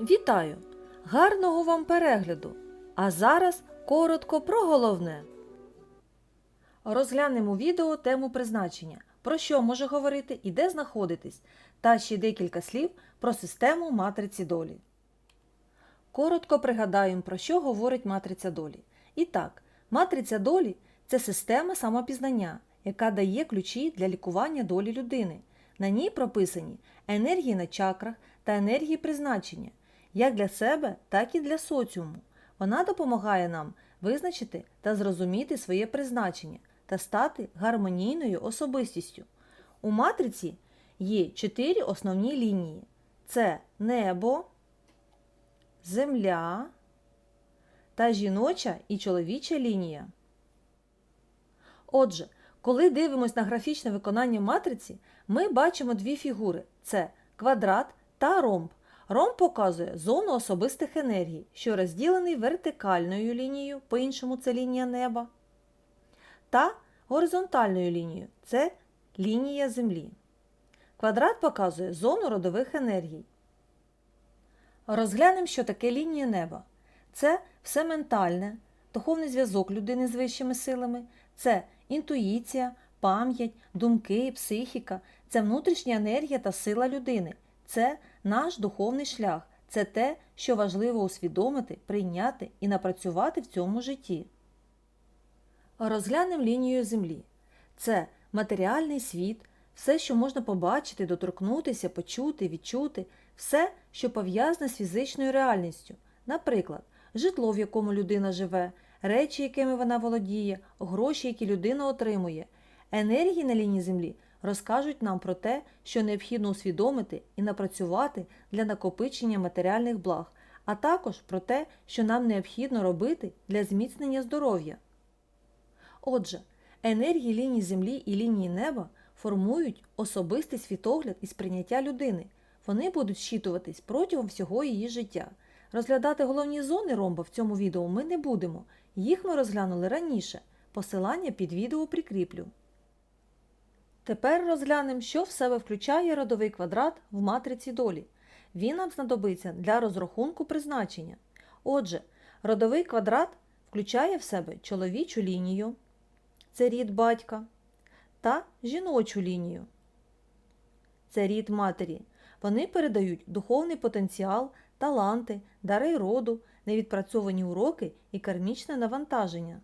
Вітаю! Гарного вам перегляду! А зараз коротко про головне. Розглянемо відео тему призначення, про що може говорити і де знаходитись, та ще декілька слів про систему матриці долі. Коротко пригадаємо, про що говорить матриця долі. І так, матриця долі це система самопізнання, яка дає ключі для лікування долі людини. На ній прописані енергії на чакрах та енергії призначення, як для себе, так і для соціуму. Вона допомагає нам визначити та зрозуміти своє призначення та стати гармонійною особистістю. У матриці є чотири основні лінії: це небо, земля та жіноча і чоловіча лінія. Отже, коли дивимося на графічне виконання матриці, ми бачимо дві фігури: це квадрат та ромб. Ромб показує зону особистих енергій, що розділений вертикальною лінією, по-іншому це лінія неба, та горизонтальною лінією це лінія Землі. Квадрат показує зону родових енергій. Розглянемо, що таке лінія неба. Це все ментальне, духовний зв'язок людини з вищими силами, це інтуїція, пам'ять, думки, психіка, це внутрішня енергія та сила людини. Це наш духовний шлях, це те, що важливо усвідомити, прийняти і напрацювати в цьому житті. Розглянемо лінію Землі. Це матеріальний світ, все, що можна побачити, доторкнутися, почути, відчути, все, що пов'язане з фізичною реальністю. Наприклад, житло, в якому людина живе, речі, якими вона володіє, гроші, які людина отримує. Енергії на лінії Землі розкажуть нам про те, що необхідно усвідомити і напрацювати для накопичення матеріальних благ, а також про те, що нам необхідно робити для зміцнення здоров'я. Отже, енергії лінії Землі і лінії неба формують особистий світогляд і сприйняття людини. Вони будуть щитуватись протягом всього її життя. Розглядати головні зони ромба в цьому відео ми не будемо. Їх ми розглянули раніше. Посилання під відео прикріплю. Тепер розглянемо, що в себе включає родовий квадрат в матриці долі. Він нам знадобиться для розрахунку призначення. Отже, родовий квадрат включає в себе чоловічу лінію, це рід батька, та жіночу лінію. Це рід матері. Вони передають духовний потенціал, таланти, дари роду, невідпрацьовані уроки і кармічне навантаження.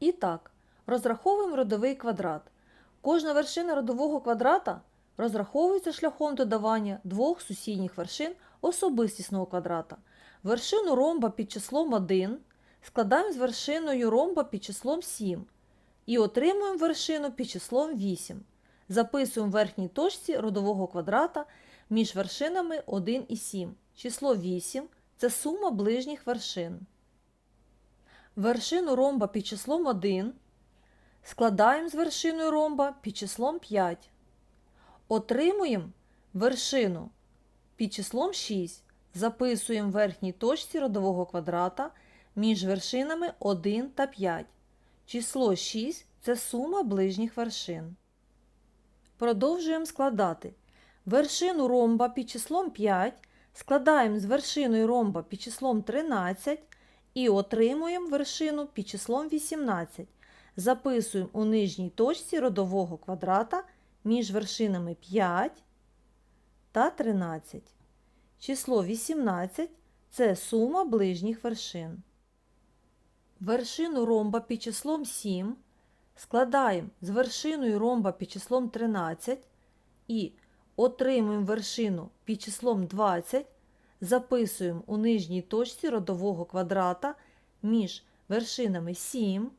І так, розраховуємо родовий квадрат. Кожна вершина родового квадрата розраховується шляхом додавання двох сусідніх вершин особистісного квадрата. Вершину ромба під числом 1 складаємо з вершиною ромба під числом 7 і отримуємо вершину під числом 8. Записуємо в верхній точці родового квадрата між вершинами 1 і 7. Число 8 це сума ближніх вершин. Вершину ромба під числом 1 складаємо з вершиною ромба під числом 5. Отримуємо вершину під числом 6. Записуємо в верхній точці родового квадрата між вершинами 1 та 5. Число 6 це сума ближніх вершин. Продовжуємо складати. Вершину ромба під числом 5 складаємо з вершиною ромба під числом 13 і отримуємо вершину під числом 18. Записуємо у нижній точці родового квадрата між вершинами 5 та 13. Число 18 це сума ближніх вершин. Вершину ромба під числом 7 складаємо з вершиною ромба під числом 13 і отримуємо вершину під числом 20, записуємо у нижній точці родового квадрата між вершинами 7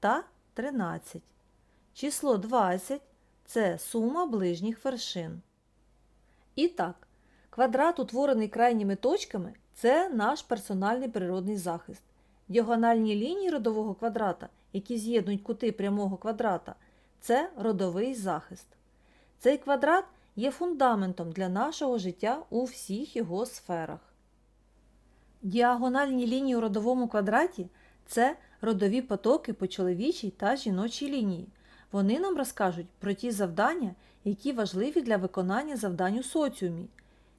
та 13. Число 20 це сума ближніх вершин. І так, квадрат, утворений крайніми точками, це наш персональний природний захист. Діагональні лінії родового квадрата, які з'єднують кути прямого квадрата, це родовий захист. Цей квадрат є фундаментом для нашого життя у всіх його сферах. Діагональні лінії у родовому квадраті це родові потоки по чоловічій та жіночій лінії. Вони нам розкажуть про ті завдання, які важливі для виконання завдань у соціумі.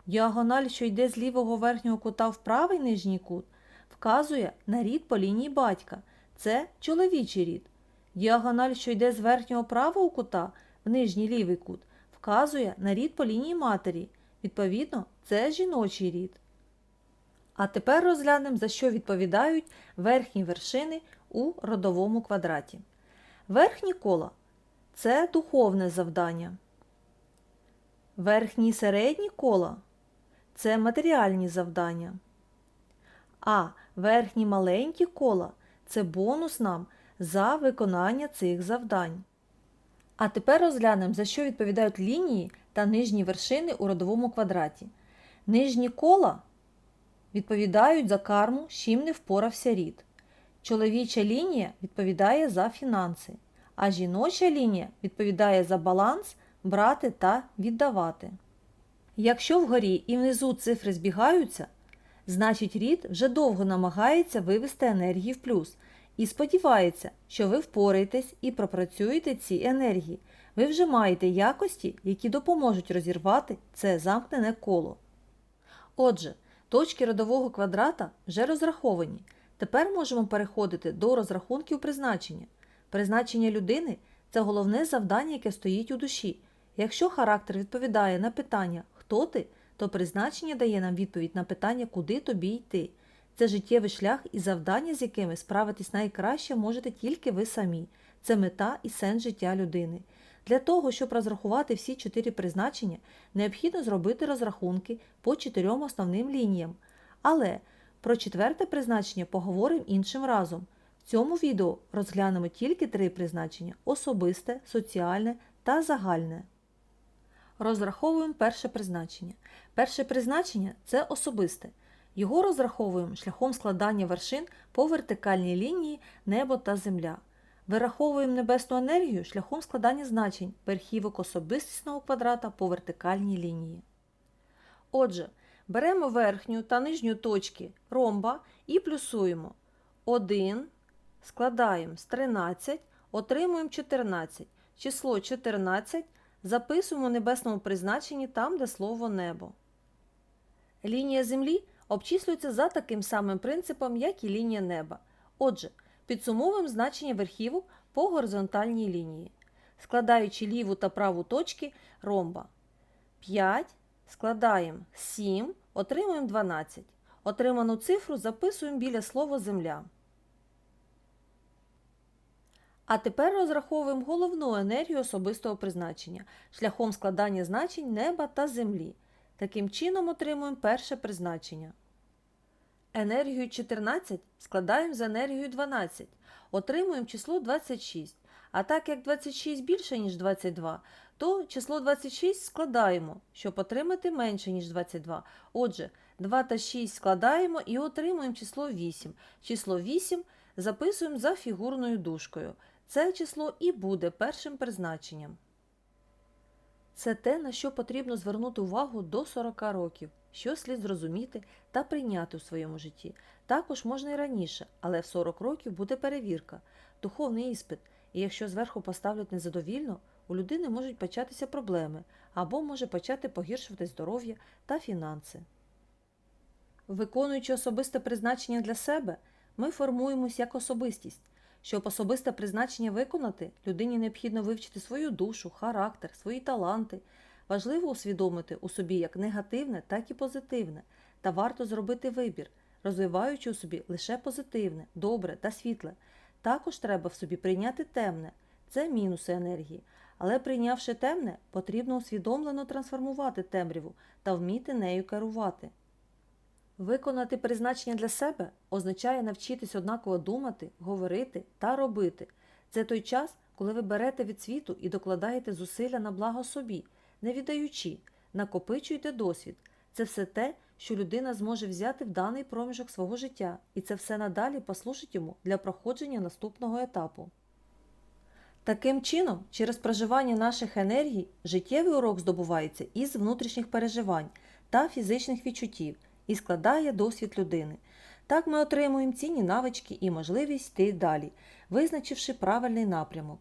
Діагональ, що йде з лівого верхнього кута в правий нижній кут, вказує на рід по лінії батька. Це чоловічий рід. Діагональ, що йде з верхнього правого кута в нижній лівий кут, вказує на рід по лінії матері. Відповідно, це жіночий рід. А тепер розглянемо, за що відповідають верхні вершини у родовому квадраті. Верхні кола це духовне завдання. Верхні і середні кола це матеріальні завдання. А верхні маленькі кола це бонус нам за виконання цих завдань. А тепер розглянемо, за що відповідають лінії та нижні вершини у родовому квадраті. Нижні кола відповідають за карму, з чим не впорався рід. Чоловіча лінія відповідає за фінанси, а жіноча лінія відповідає за баланс брати та віддавати. Якщо вгорі і внизу цифри збігаються, значить рід вже довго намагається вивести енергії в плюс і сподівається, що ви впораєтесь і пропрацюєте ці енергії. Ви вже маєте якості, які допоможуть розірвати це замкнене коло. Отже, точки родового квадрата вже розраховані. Тепер можемо переходити до розрахунків призначення. Призначення людини це головне завдання, яке стоїть у душі. Якщо характер відповідає на питання Хто ти, то призначення дає нам відповідь на питання, куди тобі йти. Це життєвий шлях і завдання, з якими справитись найкраще можете тільки ви самі. Це мета і сенс життя людини. Для того, щоб розрахувати всі чотири призначення, необхідно зробити розрахунки по чотирьом основним лініям. Але про четверте призначення поговоримо іншим разом. В цьому відео розглянемо тільки три призначення особисте, соціальне та загальне. Розраховуємо перше призначення. Перше призначення це особисте. Його розраховуємо шляхом складання вершин по вертикальній лінії небо та земля. Вираховуємо небесну енергію шляхом складання значень верхівок особистісного квадрата по вертикальній лінії. Отже, беремо верхню та нижню точки ромба і плюсуємо 1, складаємо з 13, отримуємо 14. Число 14 записуємо у небесному призначенні там, де слово небо. Лінія Землі обчислюється за таким самим принципом, як і лінія неба. Отже, підсумовуємо значення верхівок по горизонтальній лінії, складаючи ліву та праву точки ромба. 5 складаємо 7, отримуємо 12. Отриману цифру записуємо біля слова Земля. А тепер розраховуємо головну енергію особистого призначення шляхом складання значень неба та землі. Таким чином отримуємо перше призначення. Енергію 14 складаємо з енергією 12. Отримуємо число 26. А так як 26 більше, ніж 22, то число 26 складаємо, щоб отримати менше, ніж 22. Отже, 2 та 6 складаємо і отримуємо число 8. Число 8 записуємо за фігурною дужкою. Це число і буде першим призначенням. Це те, на що потрібно звернути увагу до 40 років, що слід зрозуміти та прийняти у своєму житті. Також можна і раніше, але в 40 років буде перевірка, духовний іспит, і якщо зверху поставлять незадовільно, у людини можуть початися проблеми або може почати погіршувати здоров'я та фінанси. Виконуючи особисте призначення для себе, ми формуємось як особистість. Щоб особисте призначення виконати, людині необхідно вивчити свою душу, характер, свої таланти. Важливо усвідомити у собі як негативне, так і позитивне, та варто зробити вибір, розвиваючи у собі лише позитивне, добре та світле. Також треба в собі прийняти темне це мінуси енергії. Але прийнявши темне, потрібно усвідомлено трансформувати темряву та вміти нею керувати. Виконати призначення для себе означає навчитись однаково думати, говорити та робити. Це той час, коли ви берете від світу і докладаєте зусилля на благо собі, не віддаючи, накопичуєте досвід. Це все те, що людина зможе взяти в даний проміжок свого життя, і це все надалі послужить йому для проходження наступного етапу. Таким чином, через проживання наших енергій, життєвий урок здобувається із внутрішніх переживань та фізичних відчуттів і складає досвід людини. Так ми отримуємо цінні навички і можливість йти далі, визначивши правильний напрямок.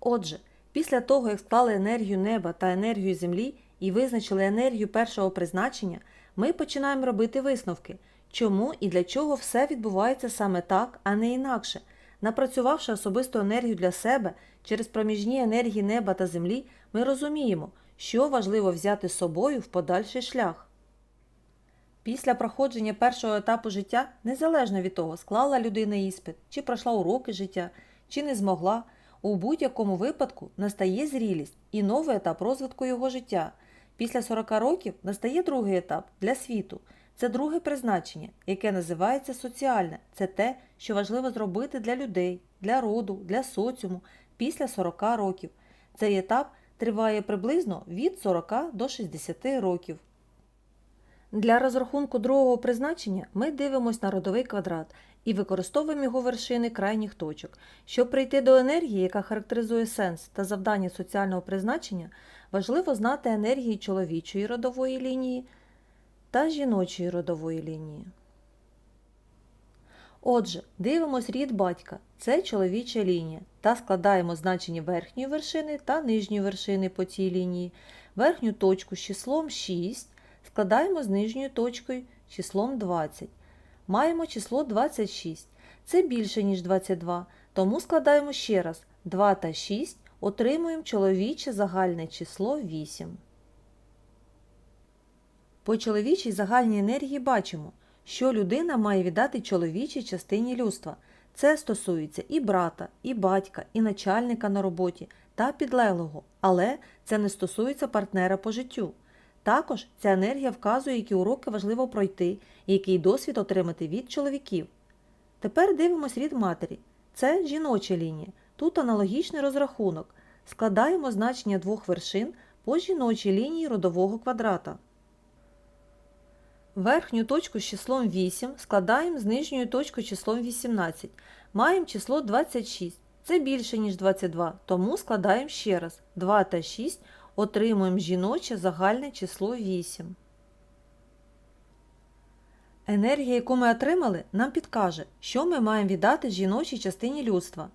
Отже, після того, як склали енергію неба та енергію землі і визначили енергію першого призначення, ми починаємо робити висновки, чому і для чого все відбувається саме так, а не інакше. Напрацювавши особисту енергію для себе через проміжні енергії неба та землі, ми розуміємо, що важливо взяти з собою в подальший шлях. Після проходження першого етапу життя, незалежно від того, склала людина іспит, чи пройшла уроки життя, чи не змогла, у будь-якому випадку настає зрілість і новий етап розвитку його життя. Після 40 років настає другий етап для світу. Це друге призначення, яке називається соціальне. Це те, що важливо зробити для людей, для роду, для соціуму після 40 років. Цей етап триває приблизно від 40 до 60 років. Для розрахунку другого призначення ми дивимося на родовий квадрат і використовуємо його вершини крайніх точок. Щоб прийти до енергії, яка характеризує сенс та завдання соціального призначення, важливо знати енергії чоловічої родової лінії та жіночої родової лінії. Отже, дивимось рід батька це чоловіча лінія, та складаємо значення верхньої вершини та нижньої вершини по цій лінії. Верхню точку з числом 6 складаємо з нижньою точкою числом 20. Маємо число 26. Це більше, ніж 22, тому складаємо ще раз 2 та 6, отримуємо чоловіче загальне число 8. По чоловічій загальній енергії бачимо, що людина має віддати чоловічій частині людства. Це стосується і брата, і батька, і начальника на роботі та підлеглого, але це не стосується партнера по життю. Також ця енергія вказує, які уроки важливо пройти і який досвід отримати від чоловіків. Тепер дивимось рід матері. Це жіноча лінія. Тут аналогічний розрахунок. Складаємо значення двох вершин по жіночій лінії родового квадрата. Верхню точку з числом 8 складаємо з нижньою точкою числом 18. Маємо число 26. Це більше, ніж 22, тому складаємо ще раз 2 та 6, отримуємо жіноче загальне число 8. Енергія, яку ми отримали, нам підкаже, що ми маємо віддати жіночій частині людства.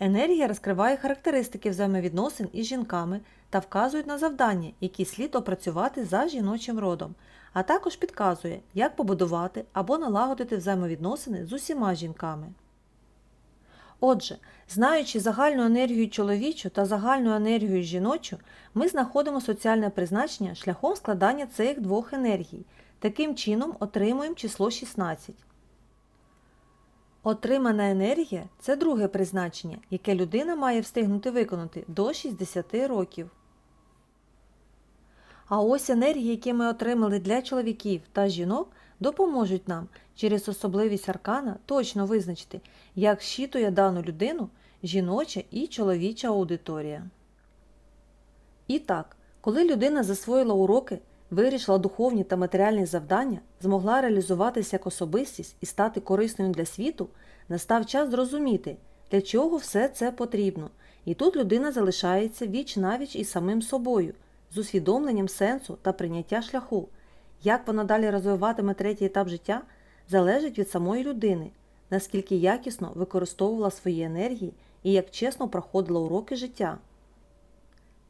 Енергія розкриває характеристики взаємовідносин із жінками та вказує на завдання, які слід опрацювати за жіночим родом, а також підказує, як побудувати або налагодити взаємовідносини з усіма жінками. Отже, знаючи загальну енергію чоловічу та загальну енергію жіночу, ми знаходимо соціальне призначення шляхом складання цих двох енергій. Таким чином отримуємо число 16. Отримана енергія це друге призначення, яке людина має встигнути виконати до 60 років. А ось енергії, які ми отримали для чоловіків та жінок, допоможуть нам через особливість аркана точно визначити, як щитує дану людину жіноча і чоловіча аудиторія. І так, коли людина засвоїла уроки, вирішила духовні та матеріальні завдання, змогла реалізуватися як особистість і стати корисною для світу, настав час зрозуміти, для чого все це потрібно. І тут людина залишається віч навіч із самим собою, з усвідомленням сенсу та прийняття шляху. Як вона далі розвиватиме третій етап життя, залежить від самої людини, наскільки якісно використовувала свої енергії і як чесно проходила уроки життя.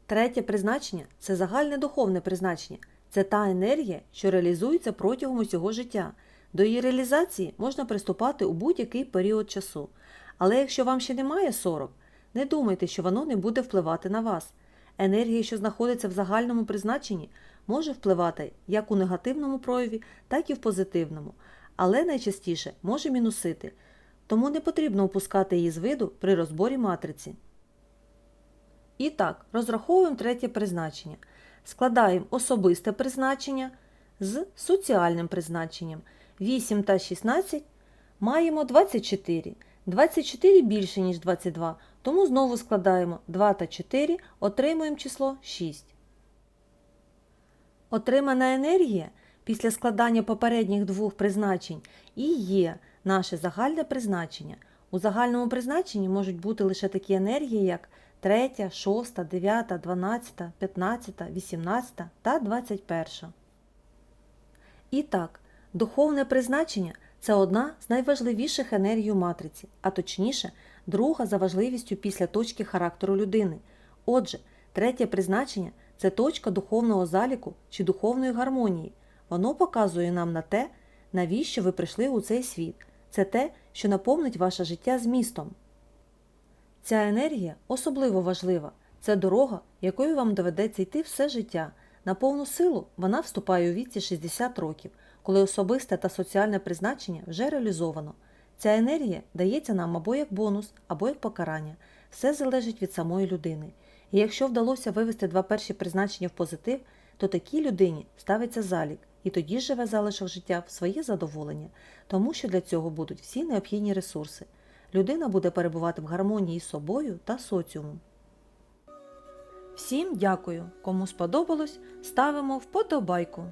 Третє призначення це загальне духовне призначення. Це та енергія, що реалізується протягом усього життя. До її реалізації можна приступати у будь-який період часу. Але якщо вам ще немає 40, не думайте, що воно не буде впливати на вас. Енергія, що знаходиться в загальному призначенні, може впливати як у негативному прояві, так і в позитивному, але найчастіше може мінусити, тому не потрібно опускати її з виду при розборі матриці. І так, розраховуємо третє призначення. Складаємо особисте призначення з соціальним призначенням. 8 та 16 маємо 24. 24 більше, ніж 22, тому знову складаємо 2 та 4, отримуємо число 6. Отримана енергія після складання попередніх двох призначень і є наше загальне призначення. У загальному призначенні можуть бути лише такі енергії, як 3, 6, 9, 12, 15, 18 та 21. І так, духовне призначення це одна з найважливіших енергій у матриці, а точніше, друга за важливістю після точки характеру людини. Отже, третє призначення це точка духовного заліку чи духовної гармонії. Воно показує нам на те, навіщо ви прийшли у цей світ. Це те, що наповнить ваше життя змістом. Ця енергія особливо важлива. Це дорога, якою вам доведеться йти все життя. На повну силу вона вступає у віці 60 років, коли особисте та соціальне призначення вже реалізовано. Ця енергія дається нам або як бонус, або як покарання. Все залежить від самої людини. І якщо вдалося вивести два перші призначення в позитив, то такій людині ставиться залік, і тоді живе залишок життя в своє задоволення, тому що для цього будуть всі необхідні ресурси. Людина буде перебувати в гармонії з собою та соціумом. Всім дякую. Кому сподобалось, ставимо вподобайку.